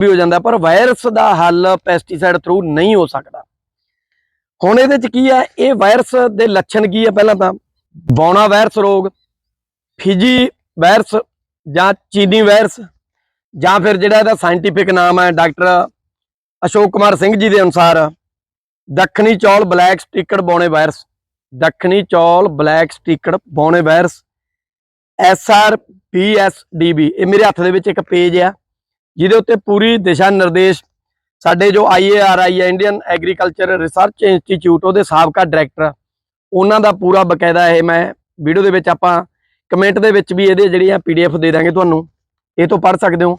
ਵੀ ਹੋ ਜਾਂਦਾ, ਪਰ ਵਾਇਰਸ ਦਾ ਹੱਲ ਪੈਸਟੀਸਾਈਡ ਥਰੂ ਨਹੀਂ ਹੋ ਸਕਦਾ। ਹੁਣ ਇਹਦੇ ਚ ਕੀ ਹੈ ਇਹ ਵਾਇਰਸ ਦੇ ਲੱਛਣ ਕੀ ਹੈ ਪਹਿਲਾਂ ਤਾਂ? ਬੌਣਾ ਵਾਇਰਸ ਰੋਗ, ਫਿਜੀ ਵਾਇਰਸ, ਜਾਂ ਚੀਨੀ ਵਾਇਰਸ, ਜਾਂ ਫਿਰ ਜਿਹੜਾ ਇਹਦਾ ਸਾਇੰਟੀਫਿਕ ਨਾਮ ਹੈ ਡਾਕਟਰ ਅਸ਼ੋਕ ਕੁਮਾਰ ਸਿੰਘ ਜੀ ਦੇ ਅਨੁਸਾਰ, ਦੱਖਣੀ ਚੌਲ ਬਲੈਕ ਸਟਿਕਡ ਬੌਣੇ ਵਾਇਰਸ, ਦੱਖਣੀ ਚੌਲ ਬਲੈਕ ਸਟਿਕਡ ਬੌਣੇ ਵਾਇਰਸ ਬੀ ਇਹ ਮੇਰੇ ਹੱਥ ਦੇ ਵਿੱਚ ਇੱਕ ਪੇਜ ਆ। ਜਿਹਦੇ ਉੱਤੇ ਪੂਰੀ ਦਿਸ਼ਾ ਨਿਰਦੇਸ਼ ਸਾਡੇ ਜੋ IARI ਹੈ ਇੰਡੀਅਨ ਐਗਰੀਕਲਚਰ ਰਿਸਰਚ ਇੰਸਟੀਚਿਊਟ ਉਹਦੇ ਸਾਬਕਾ ਡਾਇਰੈਕਟਰ ਉਹਨਾਂ ਦਾ ਪੂਰਾ ਬਕਾਇਦਾ ਇਹ ਮੈਂ ਵੀਡੀਓ ਦੇ ਵਿੱਚ ਆਪਾਂ ਕਮੈਂਟ ਦੇ ਵਿੱਚ ਵੀ ਇਹਦੇ ਜਿਹੜੀਆਂ ਪੀਡੀਐਫ ਦੇ ਦਾਂਗੇ ਤੁਹਾਨੂੰ, ਇਹ ਤੋਂ ਪੜ੍ਹ ਸਕਦੇ ਹੋ।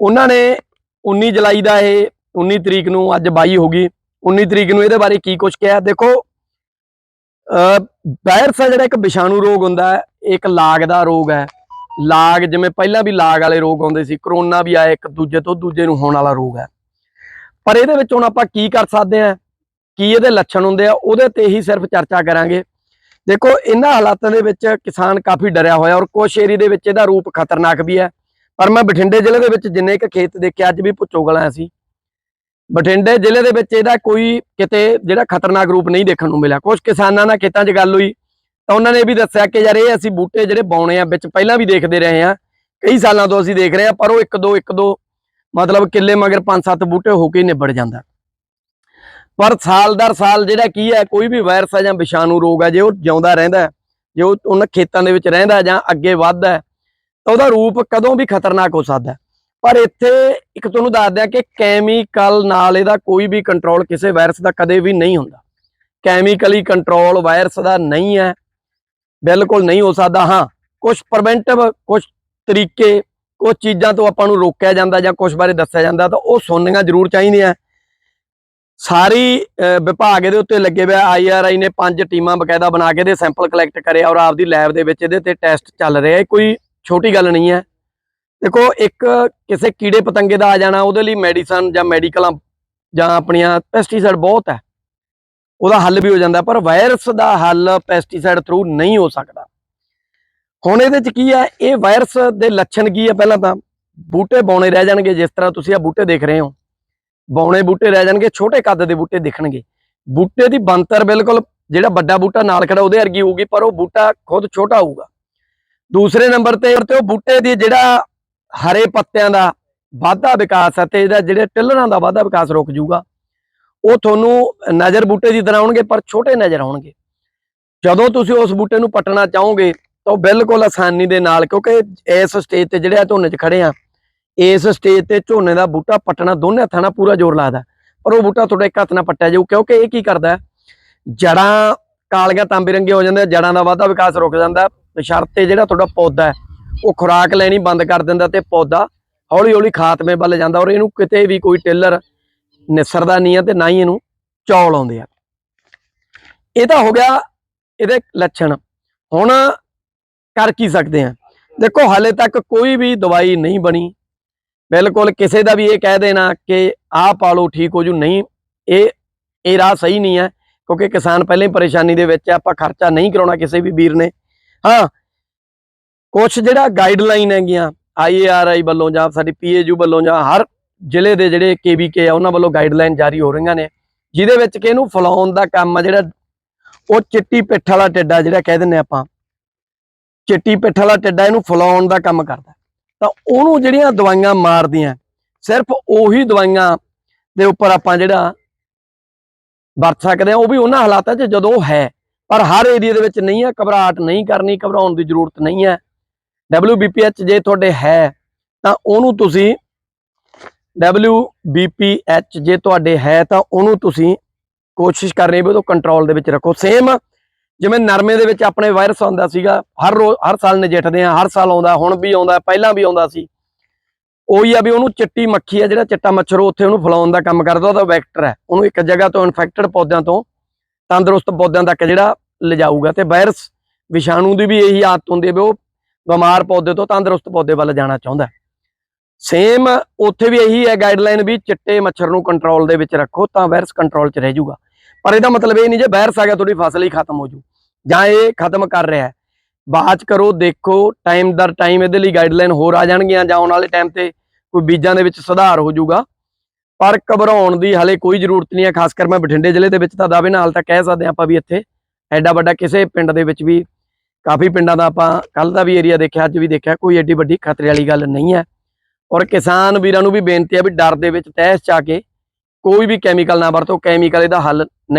ਉਹਨਾਂ ਨੇ 19 ਜੁਲਾਈ ਦਾ ਇਹ 19 ਤਰੀਕ ਨੂੰ ਅੱਜ 22 ਹੋ ਗਈ। 19 ਤਰੀਕ ਨੂੰ ਇਹਦੇ ਬਾਰੇ ਕੀ ਕੁਝ ਕਿਹਾ? ਦੇਖੋ ਅ ਵਾਇਰਸ ਹੈ ਜਿਹੜਾ ਇੱਕ ਵਿਸ਼ਾਣੂ ਰੋਗ ਹੁੰਦਾ ਹੈ ਇਹ ਇੱਕ ਲਾਗ ਦਾ ਰੋਗ ਹੈ। ਲਾਗ, ਜਿਵੇਂ ਪਹਿਲਾਂ ਵੀ ਲਾਗ ਵਾਲੇ ਰੋਗ ਆਉਂਦੇ ਸੀ, ਕਰੋਨਾ ਵੀ ਆਇਆ ਇੱਕ ਦੂਜੇ ਤੋਂ ਦੂਜੇ ਨੂੰ ਹੋਣ ਵਾਲਾ ਰੋਗ ਹੈ। ਪਰ ਇਹਦੇ ਵਿੱਚ ਹੁਣ ਆਪਾਂ ਕੀ ਕਰ ਸਕਦੇ ਹਾਂ, ਕੀ ਇਹਦੇ ਲੱਛਣ ਹੁੰਦੇ ਆ, ਉਹਦੇ ਤੇ ਹੀ ਸਿਰਫ ਚਰਚਾ ਕਰਾਂਗੇ। ਦੇਖੋ, ਇਹਨਾਂ ਹਾਲਾਤਾਂ ਦੇ ਵਿੱਚ ਕਿਸਾਨ ਕਾਫੀ ਡਰਿਆ ਹੋਇਆ ਔਰ ਕੁਛ ਏਰੀਏ ਦੇ ਵਿੱਚ ਇਹਦਾ ਰੂਪ ਖਤਰਨਾਕ ਵੀ ਹੈ। ਪਰ ਮੈਂ ਬਠਿੰਡੇ ਜ਼ਿਲ੍ਹੇ ਦੇ ਵਿੱਚ ਜਿੰਨੇ ਕੁ ਖੇਤ ਦੇਖੇ, ਅੱਜ ਵੀ ਪੁੱਛੋ ਗਲਾਂ ਸੀ। ਬਠਿੰਡੇ ਜ਼ਿਲ੍ਹੇ ਦੇ ਵਿੱਚ ਇਹਦਾ ਕੋਈ ਕਿਤੇ ਜਿਹੜਾ ਖਤਰਨਾਕ ਰੂਪ ਨਹੀਂ ਦੇਖਣ ਨੂੰ ਮਿਲਿਆ। ਕੁਝ ਕਿਸਾਨਾਂ ਨਾਲ ਖੇਤਾਂ 'ਚ ਗੱਲ ਹੋਈ ਤਾਂ ਉਹਨਾਂ ਨੇ ਇਹ ਵੀ ਦੱਸਿਆ ਕਿ ਯਾਰ ਇਹ ਅਸੀਂ ਬੂਟੇ ਜਿਹੜੇ ਬਾਉਣੇ ਆ, ਵਿੱਚ ਪਹਿਲਾਂ ਵੀ ਦੇਖਦੇ ਰਹੇ ਆ। ਕਈ ਸਾਲਾਂ ਤੋਂ ਅਸੀਂ ਦੇਖ ਰਹੇ ਆ, ਪਰ ਉਹ ਇੱਕ ਦੋ ਇੱਕ ਦੋ, ਮਤਲਬ ਕਿੱਲੇ ਮਗਰ ਪੰਜ ਸੱਤ ਬੂਟੇ ਹੋ ਕੇ ਨਿਬੜ ਜਾਂਦਾ। ਪਰ ਸਾਲ ਦਰ ਸਾਲ ਜਿਹੜਾ ਕੀ ਹੈ, ਕੋਈ ਵੀ ਵਾਇਰਸ ਹੈ ਜਾਂ ਵਿਸ਼ਾਣੂ ਰੋਗ ਹੈ ਜੇ ਉਹ ਜਿਉਂਦਾ ਰਹਿੰਦਾ ਜੇ ਉਹ ਉਹਨਾਂ ਖੇਤਾਂ ਦੇ ਵਿੱਚ ਰਹਿੰਦਾ ਜਾਂ ਅੱਗੇ ਵੱਧਦਾ ਤਾਂ ਉਹਦਾ ਰੂਪ ਕਦੋਂ ਵੀ ਖਤਰਨਾਕ ਹੋ ਸਕਦਾ ਪਰ ਇੱਥੇ ਇੱਕ ਤੁਹਾਨੂੰ ਦੱਸ ਦਿਆਂ ਕਿ ਕੈਮੀਕਲ ਨਾਲ ਇਹਦਾ ਕੋਈ ਵੀ ਕੰਟਰੋਲ ਕਿਸੇ ਵਾਇਰਸ ਦਾ ਕਦੇ ਵੀ ਨਹੀਂ ਹੁੰਦਾ। ਕੈਮੀਕਲੀ ਕੰਟਰੋਲ ਵਾਇਰਸ ਦਾ ਨਹੀਂ ਹੈ। ਬਿਲਕੁਲ ਨਹੀਂ ਹੋ ਸਕਦਾ, ਹਾਂ। ਕੁਝ ਪ੍ਰੀਵੈਂਟਿਵ ਕੁਝ ਤਰੀਕੇ ਕੁਝ ਚੀਜ਼ਾਂ ਤੋਂ ਆਪਾਂ ਨੂੰ ਰੋਕਿਆ ਜਾਂਦਾ ਜਾਂ ਕੁਝ ਬਾਰੇ ਦੱਸਿਆ ਜਾਂਦਾ, ਤਾਂ ਉਹ ਸੁਣਨੀਆਂ ਜ਼ਰੂਰ ਚਾਹੀਦੀਆਂ। ਸਾਰੀ ਵਿਭਾਗ ਇਹਦੇ ਉੱਤੇ ਲੱਗੇ ਹੋਇਆ ਆਈਆਰਆਈ ਨੇ ਪੰਜ ਟੀਮਾਂ ਬਕਾਇਦਾ ਬਣਾ ਕੇ ਇਹਦੇ ਸੈਂਪਲ ਕਲੈਕਟ ਕਰੇ ਔਰ ਆਪਦੀ ਲੈਬ ਦੇ ਵਿੱਚ ਇਹਦੇ ਤੇ ਟੈਸਟ ਚੱਲ ਰਿਹਾ ਇਹ ਕੋਈ ਛੋਟੀ ਗੱਲ ਨਹੀਂ ਹੈ। ਦੇਖੋ, ਇੱਕ ਕਿਸੇ ਕੀੜੇ ਪਤੰਗੇ ਦਾ ਆ ਜਾਣਾ, ਉਹਦੇ ਲਈ ਮੈਡੀਸਨ ਜਾਂ ਮੈਡੀਕਲਾਂ ਜਾਂ ਆਪਣੀਆਂ ਪੈਸਟੀਸਾਈਡ ਬਹੁਤ ਹੈ। ਉਹਦਾ ਹੱਲ ਵੀ ਹੋ ਜਾਂਦਾ, ਪਰ ਵਾਇਰਸ ਦਾ ਹੱਲ ਪੈਸਟੀਸਾਈਡ ਥਰੂ ਨਹੀਂ ਹੋ ਸਕਦਾ। ਹੁਣ ਇਹਦੇ ਚ ਕੀ ਹੈ ਇਹ ਵਾਇਰਸ ਦੇ ਲੱਛਣ ਕੀ ਹੈ ਪਹਿਲਾਂ ਤਾਂ? ਬੂਟੇ ਬੌਣੇ ਰਹਿ ਜਾਣਗੇ, ਜਿਸ ਤਰ੍ਹਾਂ ਤੁਸੀਂ ਆ ਬੂਟੇ ਦੇਖ ਰਹੇ ਹੋ। ਬੌਣੇ ਬੂਟੇ ਰਹਿ ਜਾਣਗੇ, ਛੋਟੇ ਕੱਦ ਦੇ ਬੂਟੇ ਦਿਖਣਗੇ। ਬੂਟੇ ਦੀ ਬੰਤਰ ਬਿਲਕੁਲ ਜਿਹੜਾ ਵੱਡਾ ਬੂਟਾ ਨਾਲ ਖੜਾ ਉਹਦੇ ਵਰਗੀ ਹੋਊਗੀ, ਪਰ ਉਹ ਬੂਟਾ ਖੁਦ ਛੋਟਾ ਹੋਊਗਾ। ਦੂਸਰੇ ਨੰਬਰ ਤੇ ਉਹ ਬੂਟੇ ਦੀ ਜਿਹੜਾ ਹਰੇ ਪੱਤਿਆਂ ਦਾ ਵਾਧਾ ਵਿਕਾਸ ਹੈ ਤੇ ਇਹਦਾ ਜਿਹੜੇ ਟਿੱਲਰਾਂ ਦਾ ਵਾਧਾ ਵਿਕਾਸ ਰੁਕ ਜਾਊਗਾ। ਉਹ ਤੁਹਾਨੂੰ ਨਜ਼ਰ ਬੂਟੇ ਦੀ ਤਰ੍ਹਾਂ ਆਉਣਗੇ ਪਰ ਛੋਟੇ ਨਜ਼ਰ ਆਉਣਗੇ ਜਦੋਂ ਤੁਸੀਂ ਉਸ ਬੂਟੇ ਨੂੰ ਪੱਟਣਾ ਚਾਹੋਗੇ ਤਾਂ ਉਹ ਬਿਲਕੁਲ ਆਸਾਨੀ ਦੇ ਨਾਲ ਕਿਉਂਕਿ ਇਸ ਸਟੇਜ ਤੇ ਜਿਹੜੇ ਆ ਝੋਨੇ 'ਚ ਖੜੇ ਆ ਇਸ ਸਟੇਜ ਤੇ ਝੋਨੇ ਦਾ ਬੂਟਾ ਪੱਟਣਾ ਦੋਨੇ ਹੱਥਾਂ ਨਾਲ ਪੂਰਾ ਜ਼ੋਰ ਲਾਦਾ ਪਰ ਉਹ ਬੂਟਾ ਤੁਹਾਡੇ ਇੱਕ ਹੱਥ ਨਾਲ ਪੱਟਿਆ ਜਾਊ ਕਿਉਂਕਿ ਇਹ ਕੀ ਕਰਦਾ ਹੈ? ਜੜਾਂ ਕਾਲੀਆਂ ਤਾਂਬੇ ਰੰਗੇ ਹੋ ਜਾਂਦੇ ਆ, ਜੜਾਂ ਦਾ ਵਾਧਾ ਵਿਕਾਸ ਰੁਕ ਜਾਂਦਾ ਤੇ ਜਿਹੜਾ ਤੁਹਾਡਾ ਪੌਦਾ ਹੈ ਉਹ ਖੁਰਾਕ ਲੈਣੀ ਬੰਦ ਕਰ ਦਿੰਦਾ ਤੇ ਪੌਦਾ ਹੌਲੀ ਹੌਲੀ ਖਾਤਮੇ ਵੱਲ ਜਾਂਦਾ ਔਰ ਇਹਨੂੰ ਕਿਤੇ ਵੀ ਕੋਈ ਟੇਲਰ ਨਿਸਰਦਾ ਨਹੀਂ ਆ ਤੇ ਨਾ ਹੀ ਇਹਨੂੰ ਚੌਲ ਆਉਂਦੇ ਆ। ਇਹ ਤਾਂ ਹੋ ਗਿਆ ਇਹਦੇ ਲੱਛਣ। ਹੁਣ ਕਰ ਕੀ ਸਕਦੇ ਆ? ਦੇਖੋ, ਹਾਲੇ ਤੱਕ ਕੋਈ ਵੀ ਦਵਾਈ ਨਹੀਂ ਬਣੀ। ਬਿਲਕੁਲ ਕਿਸੇ ਦਾ ਵੀ ਇਹ ਕਹਿ ਦੇਣਾ ਕਿ ਆਹ ਪਾ ਲਓ, ਠੀਕ ਹੋ ਜੂ। ਨਹੀਂ, ਇਹ ਇਹ ਰਾਹ ਸਹੀ ਨਹੀਂ ਹੈ ਕਿਉਂਕਿ ਕਿਸਾਨ ਪਹਿਲਾਂ ਹੀ ਪਰੇਸ਼ਾਨੀ ਦੇ ਵਿੱਚ ਹੈ ਆਪਾਂ ਖਰਚਾ ਨਹੀਂ ਕਰਾਉਣਾ ਕਿਸੇ ਵੀ ਵੀਰ ਨੇ। ਹਾਂ ਕੁਝ ਜਿਹੜਾ ਗਾਈਡਲਾਈਨ ਹੈਗੀਆਂ ਆਈਏਆਰਆਈ ਵੱਲੋਂ ਜਾਂ ਸਾਡੀ ਪੀਏਯੂ ਵੱਲੋਂ ਜਾਂ ਹਰ ਜ਼ਿਲ੍ਹੇ ਦੇ ਜਿਹੜੇ ਕੇਵੀਕੇ ਆ, ਉਹਨਾਂ ਵੱਲੋਂ ਗਾਈਡਲਾਈਨ ਜਾਰੀ ਹੋ ਰਹੀਆਂ ਨੇ, ਜਿਹਦੇ ਵਿੱਚ ਕਿ ਇਹਨੂੰ ਫਲਾਉਣ ਦਾ ਕੰਮ ਆ ਜਿਹੜਾ, ਉਹ ਚਿੱਟੀ ਪਿੱਠ ਵਾਲਾ ਟਿੱਡਾ ਜਿਹੜਾ ਕਹਿ ਦਿੰਨੇ ਆਪਾਂ। ਚਿੱਟੀ ਪਿੱਠ ਵਾਲਾ ਟਿੱਡਾ ਇਹਨੂੰ ਫਲਾਉਣ ਦਾ ਕੰਮ ਕਰਦਾ। ਤਾਂ ਉਹਨੂੰ ਜਿਹੜੀਆਂ ਦਵਾਈਆਂ ਮਾਰਦੀਆਂ, ਸਿਰਫ ਉਹੀ ਦਵਾਈਆਂ ਦੇ ਉੱਪਰ ਆਪਾਂ ਜਿਹੜਾ ਵਰਤ ਸਕਦੇ ਆ ਉਹ ਵੀ ਉਹਨਾਂ ਹਾਲਾਤਾਂ 'ਚ ਜਦੋਂ ਹੈ। ਪਰ ਹਰ ਏਰੀਆ ਦੇ ਵਿੱਚ ਨਹੀਂ ਹੈ ਘਬਰਾਹਟ ਨਹੀਂ ਕਰਨੀ, ਘਬਰਾਉਣ ਦੀ ਜ਼ਰੂਰਤ ਨਹੀਂ ਹੈ। WBPH ਜੇ ਤੁਹਾਡੇ ਹੈ, ਤਾਂ ਉਹਨੂੰ ਤੁਸੀਂ WBPH ਜੇ ਤੁਹਾਡੇ ਹੈ ਤਾਂ ਉਹਨੂੰ ਤੁਸੀਂ ਕੋਸ਼ਿਸ਼ ਕਰਨੀ ਵੀ ਉਹ ਕੰਟਰੋਲ ਦੇ ਵਿੱਚ ਰੱਖੋ। ਸੇਮ ਜਿਵੇਂ ਨਰਮੇ ਦੇ ਵਿੱਚ ਆਪਣੇ ਵਾਇਰਸ ਆਉਂਦਾ ਸੀਗਾ, ਹਰ ਰੋਜ਼ ਹਰ ਸਾਲ ਨਜਿੱਠਦੇ ਆ ਹਰ ਸਾਲ ਆਉਂਦਾ, ਹੁਣ ਵੀ ਆਉਂਦਾ, ਪਹਿਲਾਂ ਵੀ ਆਉਂਦਾ ਸੀ। ਉਹੀ ਆ ਵੀ ਉਹਨੂੰ ਚਿੱਟੀ ਮੱਖੀ ਆ, ਜਿਹੜਾ ਚਿੱਟਾ ਮੱਛਰ ਉਹ ਉੱਥੇ ਉਹਨੂੰ ਫੈਲਾਉਣ ਦਾ ਕੰਮ ਕਰਦਾ, ਉਹਦਾ ਵੈਕਟਰ ਹੈ। ਉਹਨੂੰ ਇੱਕ ਜਗ੍ਹਾ ਤੋਂ ਇਨਫੈਕਟਡ ਪੌਦਿਆਂ ਤੋਂ, ਤੰਦਰੁਸਤ ਪੌਦਿਆਂ ਤੱਕ ਜਿਹੜਾ ਲਿਜਾਊਗਾ। ਤੇ ਵਾਇਰਸ ਵਿਸ਼ਾਣੂ ਦੀ ਵੀ ਇਹੀ ਆਦਤ ਹੁੰਦੀ ਹੈ ਵੀ ਉਹ ਬਿਮਾਰ ਪੌਦੇ ਤੋਂ ਤੰਦਰੁਸਤ ਪੌਦੇ ਵੱਲ ਜਾਣਾ ਚਾਹੁੰਦਾ ਸੇਮ ਉੱਥੇ ਵੀ ਇਹੀ ਹੈ ਗਾਈਡਲਾਈਨ ਵੀ ਚਿੱਟੇ ਮੱਛਰ ਨੂੰ ਕੰਟਰੋਲ ਦੇ ਵਿੱਚ ਰੱਖੋ ਤਾਂ ਵਾਇਰਸ ਕੰਟਰੋਲ 'ਚ ਰਹਿ ਜਾਊਗਾ। ਪਰ ਇਹਦਾ ਮਤਲਬ ਇਹ ਨਹੀਂ ਜੇ ਵਾਇਰਸ ਆ ਗਿਆ ਤੁਹਾਡੀ ਫਸਲ ਹੀ ਖਤਮ ਹੋ ਜੂ ਜਾਂ ਇਹ ਖਤਮ ਕਰ ਰਿਹਾ ਹੈ। ਬਾਅਦ ਕਰੋ, ਦੇਖੋ ਟਾਈਮ ਦਰ ਟਾਈਮ ਇਹਦੇ ਲਈ ਗਾਈਡਲਾਈਨ ਹੋਰ ਆ ਜਾਣਗੀਆਂ ਜਾਂ ਆਉਣ ਵਾਲੇ ਟਾਈਮ ਤੇ ਕੋਈ ਬੀਜਾਂ ਦੇ ਵਿੱਚ ਸੁਧਾਰ ਹੋ ਜਾਊਗਾ। ਪਰ ਘਬਰਾਉਣ ਦੀ ਹਲੇ ਕੋਈ ਜ਼ਰੂਰਤ ਨਹੀਂ ਹੈ, ਖਾਸ ਕਰ ਮੈਂ ਬਠਿੰਡੇ ਜ਼ਿਲ੍ਹੇ ਦੇ ਵਿੱਚ ਤਾਂ ਦਾਅਵੇ ਨਾਲ ਤਾਂ ਕਹਿ ਸਕਦੇ ਆਪਾਂ ਵੀ ਇੱਥੇ ਐਡਾ ਵੱਡਾ ਕਿਸੇ ਪਿੰਡ ਦੇ ਵਿੱਚ ਵੀ ਕਾਫੀ ਪਿੰਡਾਂ ਦਾ ਆਪਾਂ ਕੱਲ ਦਾ ਵੀ ਏਰੀਆ ਦੇਖਿਆ, ਅੱਜ ਵੀ ਦੇਖਿਆ, ਕੋਈ ਐਡੀ ਵੱਡੀ ਖਤਰੇ ਵਾਲੀ ਗੱਲ ਨਹੀਂ ਹੈ। ਔਰ ਕਿਸਾਨ ਵੀਰਾਂ ਨੂੰ ਵੀ ਬੇਨਤੀ ਹੈ ਵੀ ਡਰ ਦੇ ਵਿੱਚ ਤਹਿਸ ਚਾ ਕੇ ਕੋਈ ਵੀ ਕੈਮੀਕਲ ਨਾ ਵਰਤੋ ਕੈਮੀਕਲ ਇਹਦਾ ਹੱਲ ਨਹੀਂ